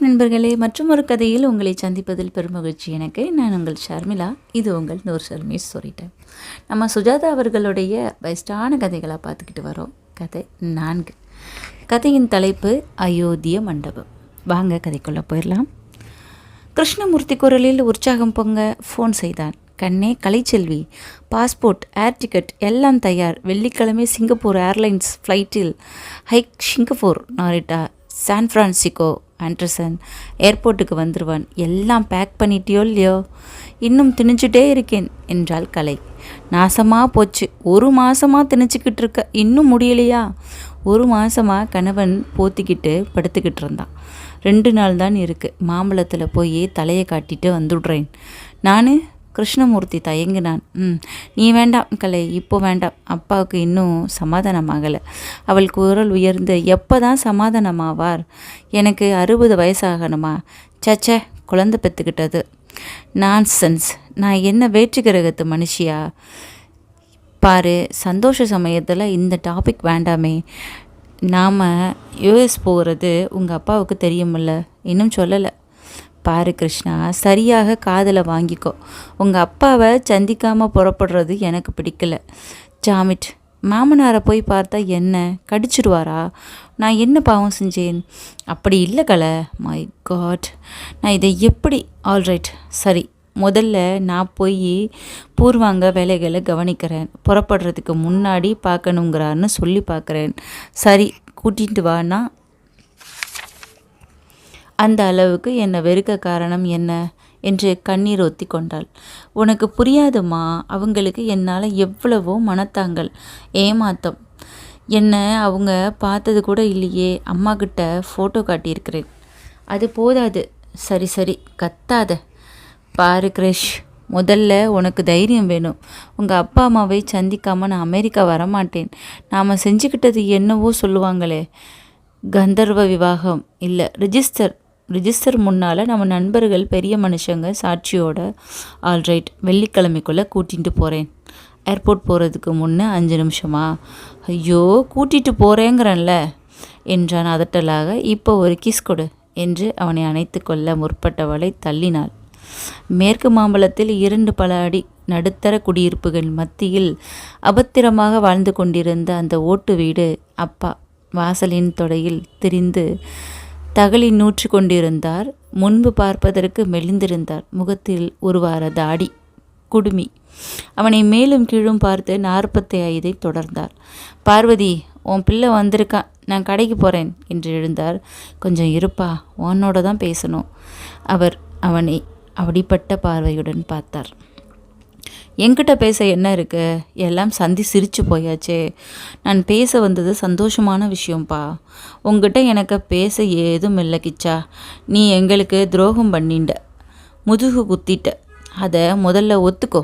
வணக்கம் நண்பர்களே மற்றும் ஒரு கதையில் உங்களை சந்திப்பதில் பெருமகிழ்ச்சி எனக்கு. நான் உங்கள் ஷர்மிளா. இது உங்கள் நூர் ஷர்மீஸ் சொல்லிட்டேன். நம்ம சுஜாதா அவர்களுடைய பெஸ்ட்டான கதைகளை பார்த்துக்கிட்டு வரோம். கதை நான்கு. கதையின் தலைப்பு அயோத்திய மண்டபம். வாங்க கதைக்குள்ளே போயிடலாம். கிருஷ்ணமூர்த்தி குரலில் உற்சாகம் பொங்க ஃபோன் செய்தான். கண்ணே கலைச்செல்வி பாஸ்போர்ட் ஏர் டிக்கெட் எல்லாம் தயார். வெள்ளிக்கிழமை சிங்கப்பூர் ஏர்லைன்ஸ் ஃப்ளைட்டில் hike Singapore Narita San Francisco Anderson ஏர்போர்ட்டுக்கு வந்துடுவான் எல்லாம் பேக் பண்ணிட்டியோ இல்லையோ? இன்னும் திணிச்சுட்டே இருக்கேன் என்றாள் கலை. நாசமாக போச்சு. ஒரு மாசமாக திணிச்சுக்கிட்டு இருக்க. இன்னும் முடியலையா? ஒரு மாசமாக கணவன் போத்திக்கிட்டு படுத்துக்கிட்டு இருந்தான். ரெண்டு நாள் தான் இருக்குது மாம்பழத்தில் போய் தலையை காட்டிட்டு வந்துடுறேன். நான் கிருஷ்ணமூர்த்தி தயங்கினான். ம் நீ வேண்டாம் கலை இப்போ வேண்டாம். அப்பாவுக்கு இன்னும் சமாதானமாகலை. அவள் குரல் உயர்ந்து எப்போ தான் சமாதானமாவார்? எனக்கு அறுபது வயசாகணுமா? சச்சே குழந்தை பெற்றுக்கிட்டது. நான்சென்ஸ் நான் என்ன வேற்று கிரகத்து மனுஷியா? பாரு சந்தோஷ சமயத்தில் இந்த டாபிக் வேண்டாமே. நாம் யூஎஸ் போகிறது உங்கள் அப்பாவுக்கு தெரியுமில்ல. இன்னும் சொல்லலை. பாரு கிருஷ்ணா சரியாக காதில் வாங்கிக்கோ. உங்கள் அப்பாவை சந்திக்காமல் புறப்படுறது எனக்கு பிடிக்கல. ஜாமிட் மாமனாரை போய் பார்த்தா என்ன? கடிச்சிடுவாரா? நான் என்ன பாவம் செஞ்சேன்? அப்படி இல்லை கலை. மை காட் நான் இதை எப்படி? ஆல்ரைட் சரி. முதல்ல நான் போய் பூர்வாங்க வேலைகளை கவனிக்கிறேன். புறப்படுறதுக்கு முன்னாடி பார்க்கணுங்கிறான்னு சொல்லி பார்க்குறேன். சரி கூட்டிகிட்டு வானா அந்த அளவுக்கு என்னை வெறுக்க காரணம் என்ன? என்று கண்ணீர் ஒத்தி கொண்டாள். உனக்கு புரியாதுமா? அவங்களுக்கு என்னால் எவ்வளவோ மனத்தாங்கள் ஏமாத்தம். என்னை அவங்க பார்த்தது கூட இல்லையே. அம்மா கிட்ட ஃபோட்டோ காட்டியிருக்கிறேன். அது போதாது. சரி சரி. கத்தாத. பாரு கிரிஷ் முதல்ல உனக்கு தைரியம் வேணும். உங்கள் அப்பா அம்மாவை சந்திக்காமல் நான் அமெரிக்கா வரமாட்டேன். நாம் செஞ்சுக்கிட்டது என்னவோ சொல்லுவாங்களே. கந்தர்வ விவாகம். இல்லை ரிஜிஸ்டர் ரிஜிஸ்டர் முன்னால் நம்ம நண்பர்கள் பெரிய மனுஷங்க சாட்சியோட ஆல்ரைட் வெள்ளிக்கிழமைக்குள்ளே கூட்டிகிட்டு போகிறேன் ஏர்போர்ட் போகிறதுக்கு முன்னே அஞ்சு நிமிஷமா? ஐயோ கூட்டிகிட்டு போகிறேங்கிறன்ல என்றான் அதட்டலாக. இப்போ ஒரு கிஸ் கொடு என்று அவனை அணைத்து கொள்ள முற்பட்டவளை தள்ளினாள். மேற்கு மாம்பலத்தில் இரண்டு பல அடி நடுத்தர குடியிருப்புகள் மத்தியில் அபத்திரமாக வாழ்ந்து கொண்டிருந்த அந்த ஓட்டு வீடு அப்பா வாசலின் தொடையில் திரிந்து தகலி நூற்று கொண்டிருந்தார் முன்பு பார்ப்பதற்கு மெலிந்திருந்தார். முகத்தில் ஒருவார தாடி குடுமி. அவனை மேலும் கீழும் பார்த்து நாற்பத்தி ஐதை தொடர்ந்தார். பார்வதி உன் பிள்ளை வந்திருக்கான் நான் கடைக்கு போகிறேன் என்று எழுந்தார். கொஞ்சம் இருப்பா உன்னோட தான் பேசணும். அவர் அவனை அப்படிப்பட்ட பார்வையுடன் பார்த்தார். என்கிட்ட பேச என்ன இருக்கு? எல்லாம் சந்தி சிரிச்சு போயாச்சே. நான் பேச வந்தது சந்தோஷமான விஷயம்ப்பா உங்ககிட்ட எனக்கு பேச ஏதும் இல்லை கிச்சா. நீ எங்களுக்கு துரோகம் பண்ணிண்ட. முதுகு குத்திட்ட. அதை முதல்ல ஒத்துக்கோ.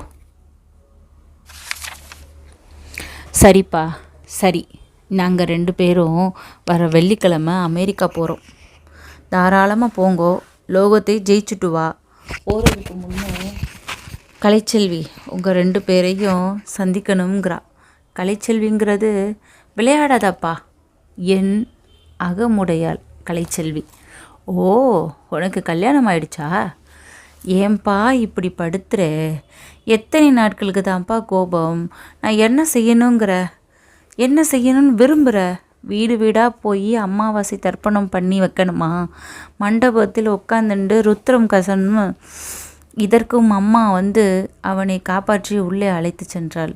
சரிப்பா. சரி. நாங்கள் ரெண்டு பேரும் வர வெள்ளிக்கிழமை அமெரிக்கா போகிறோம் தாராளமாக போங்கோ. லோகத்தை ஜெயிச்சுட்டு வா. போகிறதுக்கு முன்னே கலைச்செல்வி உங்கள் ரெண்டு பேரையும் சந்திக்கணுங்கிறா கலைச்செல்விங்கிறது விளையாடாதாப்பா. என் அகமுடையாள் கலைச்செல்வி. ஓ உனக்கு கல்யாணம் ஆயிடுச்சா? ஏன்பா இப்படி படுத்துற? எத்தனை நாட்களுக்கு தான்ப்பா கோபம்? நான் என்ன செய்யணுங்கிற? என்ன செய்யணும்னு விரும்புகிற வீடு வீடாக போய் அமாவாசை தர்ப்பணம் பண்ணி வைக்கணுமா? மண்டபத்தில் உட்காந்துண்டு ருத்ரம் கசன்னு இதற்கும் அம்மா வந்து அவனை காப்பாற்றி உள்ளே அழைத்து சென்றாள்.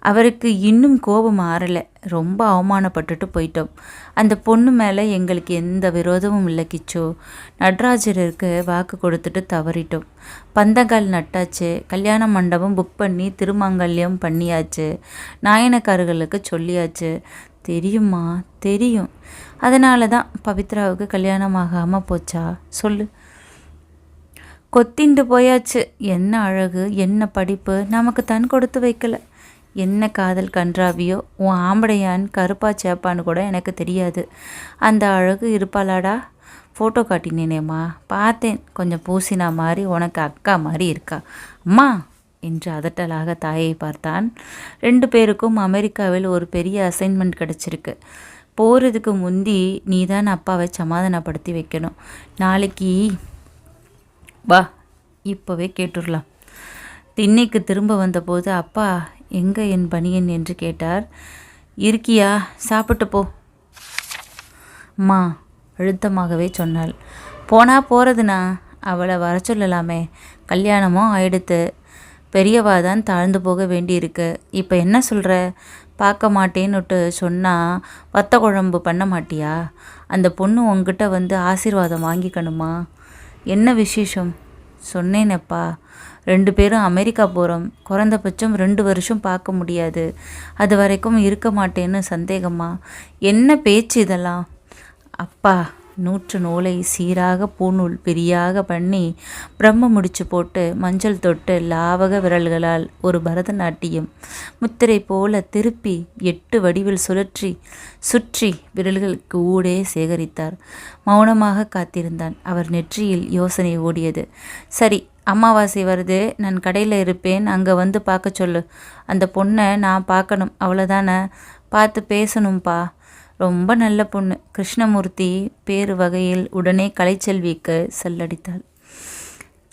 அவருக்கு இன்னும் கோபம் ஆறலை. ரொம்ப அவமானப்பட்டுட்டு போயிட்டோம். அந்த பொண்ணு மேலே எங்களுக்கு எந்த விரோதமும் இல்லை கிச்சோ. நடராஜருக்கு வாக்கு கொடுத்துட்டு தவறிட்டோம். பந்தங்கால் நட்டாச்சு. கல்யாண மண்டபம் புக் பண்ணி திருமாங்கல்யம் பண்ணியாச்சு. நாயனக்காரர்களுக்கு சொல்லியாச்சு. தெரியுமா தெரியும். அதனால தான் பவித்ராவுக்கு கல்யாணம் ஆகாமல் போச்சா? சொல்லு. கொத்திண்டு போயாச்சு. என்ன அழகு என்ன படிப்பு நமக்கு தன் கொடுத்து வைக்கல. என்ன காதல் கன்றாவியோ உன் ஆம்படையான் கருப்பா சேப்பான்னு கூட எனக்கு தெரியாது. அந்த அழகு இருப்பாளாடா? ஃபோட்டோ காட்டினேனேம்மா. பார்த்தேன். கொஞ்சம் பூசினா மாதிரி உனக்கு அக்கா மாதிரி இருக்கா. அம்மா! என்று அதட்டலாக தாயை பார்த்தான். ரெண்டு பேருக்கும் அமெரிக்காவில் ஒரு பெரிய அசைன்மெண்ட் கிடச்சிருக்கு. போகிறதுக்கு முந்தி நீ தான் அப்பாவை சமாதானப்படுத்தி வைக்கணும். நாளைக்கு வா இப்போவே கேட்டுடலாம் திண்ணைக்கு திரும்ப வந்தபோது அப்பா எங்கே என் பனியன் என்று கேட்டார். இருக்கியா? சாப்பிட்டு போ. அம்மா அழுத்தமாகவே சொன்னாள். போனா போகிறதுனா அவளை வர சொல்லலாமே. கல்யாணமும் ஆயிடுத்து. பெரியவா தான் தாழ்ந்து போக வேண்டியிருக்கு. இப்போ என்ன சொல்கிற பார்க்க மாட்டேன்னுட்டு சொன்னால் வத்த குழம்பு பண்ண மாட்டியா? அந்த பொண்ணு உங்ககிட்ட வந்து ஆசீர்வாதம் வாங்கிக்கணுமா? என்ன விசேஷம்? சொன்னேனப்பா. ரெண்டு பேரும் அமெரிக்கா போகிறோம் குறைந்தபட்சம் ரெண்டு வருஷம் பார்க்க முடியாது. அது வரைக்கும் இருக்க மாட்டேன்னு சந்தேகமா? என்ன பேச்சு இதெல்லாம்? அப்பா நூற்று நூலை சீராக பூநூல் பிரியாக பண்ணி பிரம்ம முடிச்சு போட்டு மஞ்சள் தொட்டு லாவக விரல்களால் ஒரு பரதநாட்டியம் முத்திரை போல திருப்பி எட்டு வடிவில் சுழற்றி சுற்றி விரல்களுக்கு ஊடே சேகரித்தார். மௌனமாக காத்திருந்தான். அவர் நெற்றியில் யோசனை ஓடியது. சரி அமாவாசை வருது. நான் கடையில் இருப்பேன். அங்கே வந்து பார்க்க சொல்லு. அந்த பொண்ணை நான் பார்க்கணும். அவ்வளோதானே பார்த்து பேசணும்ப்பா ரொம்ப நல்ல பொண்ணு. கிருஷ்ணமூர்த்தி பேரு வகையில் உடனே கலைச்செல்விக்கு செல்லடித்தாள்.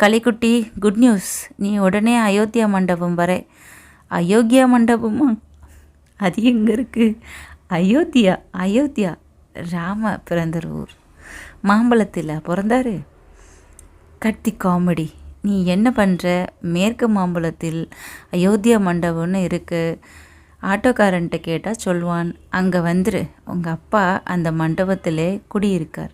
கலைக்குட்டி குட் நியூஸ் நீ உடனே அயோத்தியா மண்டபம் வர. அயோக்கியா மண்டபமா? அது எங்கே இருக்குது அயோத்தியா அயோத்தியா. ராம பிறந்த ஊர் மாம்பழத்தில் பிறந்தாரு. கத்தி காமெடி. நீ என்ன பண்ணுற மேற்கு மாம்பழத்தில் அயோத்தியா மண்டபம்னு இருக்குது ஆட்டோக்காரன்ட்ட கேட்டால் சொல்வான் அங்கே வந்துரு. உங்கள் அப்பா அந்த மண்டபத்திலே குடியிருக்கார்.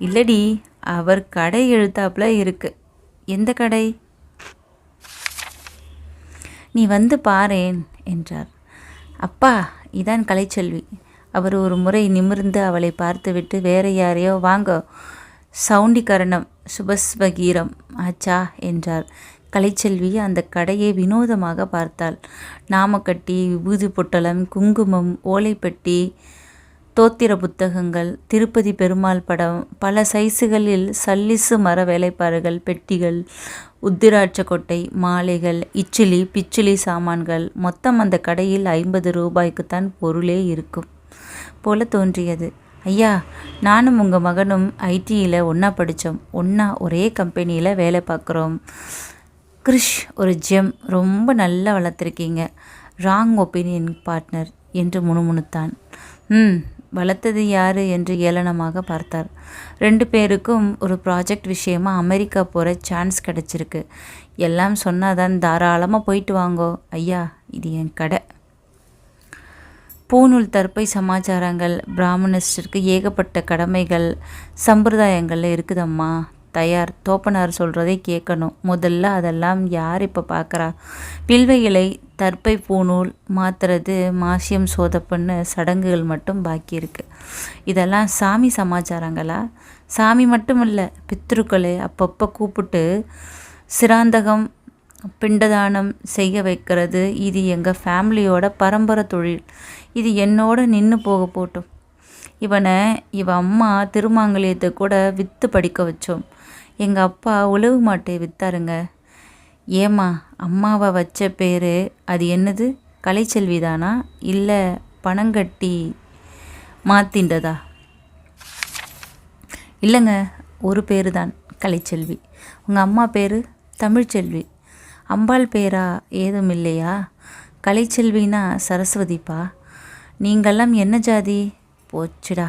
இல்லடி அவர் கடை எழுத்தாப்புல இருக்கு. எந்த கடை? நீ வந்து பாரேன் என்றார். அப்பா இதான் கலைச்செல்வி. அவர் ஒரு முறை நிமிர்ந்து அவளை பார்த்துவிட்டு வேற யாரையோ வாங்க சவுண்டிகரணம் சுபஸ்வகீரம் ஆச்சா என்றார். கலைச்செல்வி அந்த கடையை வினோதமாக பார்த்தாள். நாமக்கட்டி விபூதி பொட்டலம் குங்குமம் ஓலைப்பெட்டி தோத்திர புத்தகங்கள் திருப்பதி பெருமாள் படம் பல சைஸுகளில் சல்லிசு மர வேலைப்பாடுகள் பெட்டிகள் உத்திராட்ச கொட்டை மாலைகள் இச்சிலி பிச்சிலி சாமான்கள். மொத்தம் அந்த கடையில் ஐம்பது ரூபாய்க்குத்தான் பொருளே இருக்கும் போல தோன்றியது. ஐயா நானும் உங்கள் மகனும் ஐடியில் ஒன்றா படித்தோம் ஒன்றா ஒரே கம்பெனியில் வேலை பார்க்குறோம். கிறிஷ் ஒரு ஜெம் ரொம்ப நல்லா வளர்த்துருக்கீங்க. ராங் ஒப்பீனியன் பார்ட்னர் என்று முணுமுணுத்தான். ம் வளர்த்தது யார் என்று ஏளனமாக பார்த்தார். ரெண்டு பேருக்கும் ஒரு ப்ராஜெக்ட் விஷயமா அமெரிக்கா போகிற சான்ஸ் கிடச்சிருக்கு. எல்லாம் சொன்னாதான் தாராளமாக போயிட்டு வாங்கோ. ஐயா இது என் கடை. பூநூல் தற்பை சமாச்சாரங்கள் பிராமணிஸ்டருக்கு ஏகப்பட்ட கடமைகள் சம்பிரதாயங்கள் இருக்குதம்மா. தயார். தோப்பனார் சொல்கிறதை கேட்கணும். முதல்ல அதெல்லாம் யார் இப்போ பார்க்குறா பில்வை இலை தற்பை பூநூல் மாத்துறது மாசியம் சோதப்புன்னு சடங்குகள் மட்டும் பாக்கி இருக்குது இதெல்லாம் சாமி சமாச்சாரங்களா? சாமி மட்டும் இல்லை பித்ருக்களை அப்பப்போ கூப்பிட்டு சிராந்தகம் பிண்டதானம் செய்ய வைக்கிறது. இது எங்கள் ஃபேமிலியோட பரம்பரை தொழில். இது என்னோட நின்று போக போட்டும். இவனை இவன் அம்மா திருமாங்கலியத்தை கூட விற்று படிக்க வச்சோம். எங்கள் அப்பா உழவு மாட்டை விற்றாருங்க ஏம்மா அம்மாவை வச்ச பேர் அது என்னது? கலைச்செல்வி தானா இல்லை பணங்கட்டி மாத்தின்றதா இல்லைங்க ஒரு பேர் தான் கலைச்செல்வி. உங்கள் அம்மா பேர் தமிழ்ச்செல்வி. அம்பாள் பேரா ஏதும் இல்லையா? கலைச்செல்வினா சரஸ்வதிப்பா. நீங்கள்லாம் என்ன ஜாதி? போச்சுடா.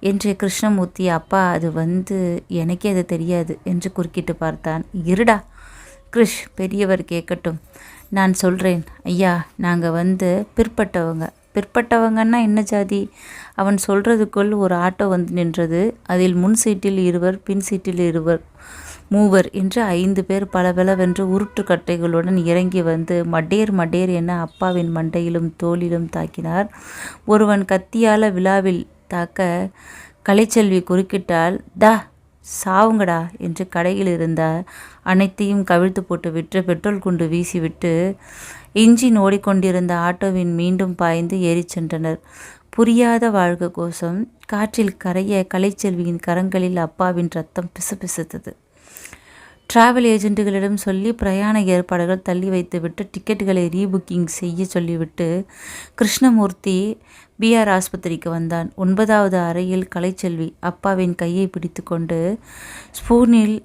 என்று கிருஷ்ணமூர்த்தி அப்பா அது வந்து எனக்கே அது தெரியாது என்று குறுக்கிட்டு பார்த்தான். இருடா. கிருஷ் பெரியவர் கேட்கட்டும். நான் சொல்கிறேன் ஐயா நாங்கள் வந்து பிற்பட்டவங்க. பிற்பட்டவங்கன்னா என்ன ஜாதி? அவன் சொல்கிறதுக்குள் ஒரு ஆட்டோ வந்து நின்றது. அதில் முன் சீட்டில் இருவர் பின் சீட்டில் இருவர். மூவர் என்று ஐந்து பேர் பலபலவென்று உருட்டு கட்டைகளுடன் இறங்கி வந்து மடேர் மடேர் என அப்பாவின் மண்டையிலும் தோளிலும் தாக்கினார். ஒருவன் கத்தியால விழாவில் தாக்க கலைச்செல்வி குறுக்கிட்டால் தா சாவுங்கடா என்று கடையில் இருந்த அனைத்தையும் கவிழ்த்து போட்டு விற்று பெட்ரோல் குண்டு வீசிவிட்டு இன்ஜின் ஓடிக்கொண்டிருந்த ஆட்டோவின் மீண்டும் பாய்ந்து ஏறிச் சென்றனர். புரியாத வாழ்க கோஷம். காற்றில் கரைய கலைச்செல்வியின் கரங்களில் அப்பாவின் ரத்தம் பிசுபிசுத்தது டிராவல் ஏஜென்ட்டுகளிடம் சொல்லி பிரயாண ஏற்பாடுகள் தள்ளி வைத்துவிட்டு டிக்கெட்டுகளை ரீபுக்கிங் செய்ய சொல்லிவிட்டு கிருஷ்ணமூர்த்தி பிஆர் ஆஸ்பத்திரிக்கு வந்தான். ஒன்பதாவது அறையில் கலைச்செல்வி அப்பாவின் கையை பிடித்துக்கொண்டு ஸ்பூனில்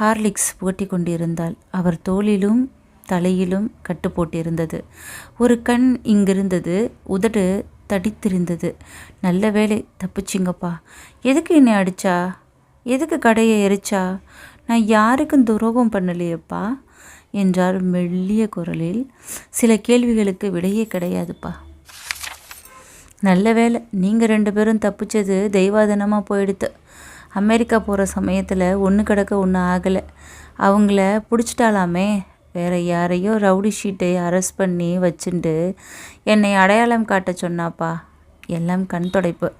ஹார்லிக்ஸ் புகட்டி கொண்டிருந்தாள். அவர் தோளிலும் தலையிலும் கட்டு போட்டிருந்தது ஒரு கண் இங்கிருந்தது உதடு தடித்திருந்தது. நல்ல வேலை தப்பிச்சிங்கப்பா. எதுக்கு என்னை அடிச்சா? எதுக்கு கடையை எரிச்சா? நான் யாருக்கும் துரோகம் பண்ணலையேப்பா என்றார் மெல்லிய குரலில். சில கேள்விகளுக்கு விடையே கிடையாதுப்பா. நல்ல வேலை நீங்கள் ரெண்டு பேரும் தப்பிச்சது தெய்வாதனமாக போயிடுத்து. அமெரிக்கா போகிற சமயத்தில் ஒன்று கிடக்க ஒன்று ஆகலை. அவங்கள பிடிச்சிட்டாலாமே வேற யாரையோ ரவுடி ஷீட்டை அரெஸ்ட் பண்ணி வச்சுட்டு என்னை அடையாளம் காட்ட சொன்னாப்பா எல்லாம் கண் தொடைப்பு.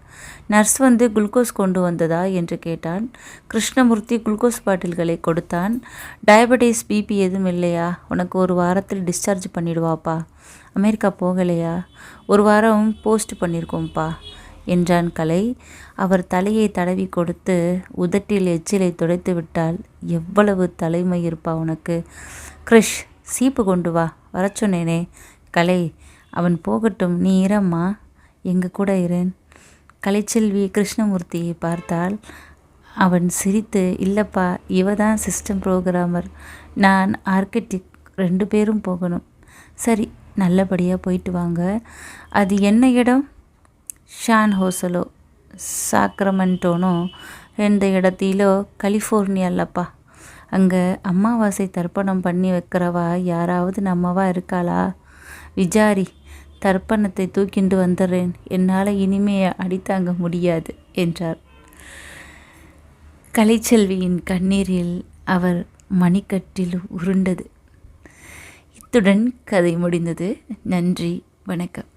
நர்ஸ் வந்து குளுக்கோஸ் கொண்டு வந்ததா என்று கேட்டான். கிருஷ்ணமூர்த்தி குளுக்கோஸ் பாட்டில்களை கொடுத்தான். டயபெட்டிஸ் பிபி எதுவும் இல்லையா? உனக்கு ஒரு வாரத்தில் டிஸ்சார்ஜ் பண்ணிடுவாப்பா. அமெரிக்கா போகலையா? ஒரு வாரம் போஸ்ட் பண்ணியிருக்கோம்ப்பா என்றான் கலை. அவர் தலையை தடவி கொடுத்து உதட்டில் எச்சிலை துடைத்து விட்டால் எவ்வளவு தலைமை இருப்பா உனக்கு? கிரிஷ் சீப்பு கொண்டு வா வர சொன்னேனே. கலை அவன் போகட்டும் நீ இரம்மா எங்கள் கூட இரேன் கலைச்செல்வி கிருஷ்ணமூர்த்தியை பார்த்தால் அவன் சிரித்து இல்லைப்பா இவ தான் சிஸ்டம் ப்ரோக்ராமர் நான் ஆர்கிடெக்ட் ரெண்டு பேரும் போகணும். சரி நல்லபடியாக போயிட்டு வாங்க. அது என்ன இடம்? ஷான் ஹோசலோ சாக்ரமெண்டோனோ. எந்த இடத்திலோ. கலிஃபோர்னியாலப்பா. அங்கே அமாவாசை தர்ப்பணம் பண்ணி வைக்கிறவா யாராவது நம்மவா இருக்காளா? விஜாரி தர்ப்பணத்தை தூக்கிண்டு வந்துடுறேன் என்னால் இனிமே அடித்தாங்க முடியாது என்றார். கலைச்செல்வியின் கண்ணீரில் அவர் மணிக்கட்டில் உருண்டது. இத்துடன் கதை முடிந்தது. நன்றி வணக்கம்.